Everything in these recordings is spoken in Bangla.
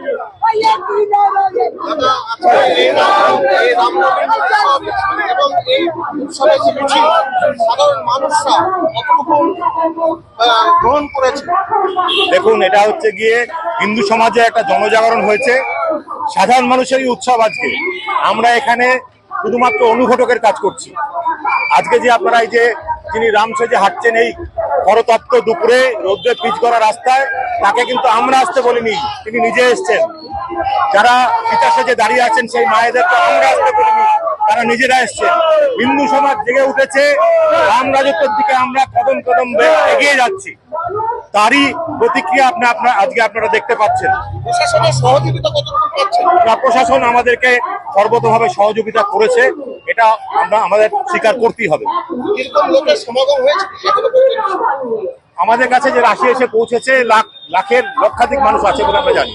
যে দেখুন, এটা হচ্ছে গিয়ে হিন্দু সমাজে একটা জনজাগরণ হয়েছে। সাধারণ মানুষেরই উৎসব আজকে। আমরা এখানে শুধুমাত্র অনুঘটকের কাজ করছি। আজকে যে আপনারা এই যে যিনি রাম সেজে হাঁটছেন এই করতপ্ত দুপুরে রৌদ্রে পিচ করা রাস্তায় তাকে কিন্তু আমরা আসতে বলিনি তিনি নিজে এসছেন। যারা পিতা সেজে দাঁড়িয়ে আছেন সেই মায়েদেরকে আমরা আসতে বলিনি তারা নিজেরা এসছেন। হিন্দু সমাজ জেগে উঠেছে রাম রাজত্বের দিকে আমরা কদম কদম এগিয়ে যাচ্ছি। তারই প্রতিক্রিয়া আপনি আপনার আজকে আপনারা দেখতে পাচ্ছেন। প্রশাসনের সহযোগিতা প্রশাসন আমাদেরকে সর্বতভাবে সহযোগিতা করেছে এটা আমরা আমাদের স্বীকার করতেই হবে। কীরকম লোকের সমাগম হয়েছে আমাদের কাছে যে রাশি এসে পৌঁছেছে লাখ লাখের লক্ষাধিক মানুষ আছে বলে আমরা জানি।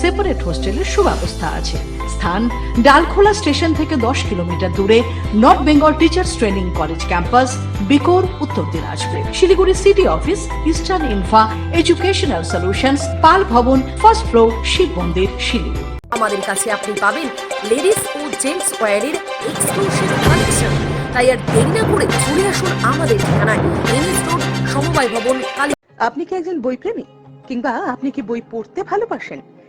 সেপারেট হোস্টেলের সুব্যবস্থা আছে। স্থান ডালখোলা স্টেশন থেকে দশ কিলোমিটার দূরে north Bengal teachers training college campus বিকোর Uttar Dinajpur. Siliguri city office eastern infra educational solutions Pal Bhavan first floor Shiva মন্দির শিলিগুড়ি। আমাদের কাছে আপনি পাবেন লেডিস ও জেন্টস ওয়্যারের এক্সক্লুসিভ কালেকশন তাই আর দেরি না করে চলে আসুন আমাদের ঠিকানায় এনএস রোড সমবায় ভবন কালী আপনি কি একজন বইপ্রেমী? কিংবা আপনি কি বই পড়তে ভালোবাসেন?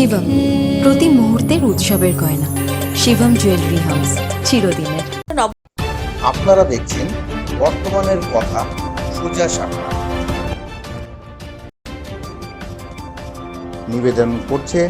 Shivam প্রতি মুহূর্তের উৎসবের গয়না। শিবম জুয়েলারি হাউস চিরদিনের। আপনারা দেখছেন বর্তমানের কথা সোজা সাপটা নিবেদন করছে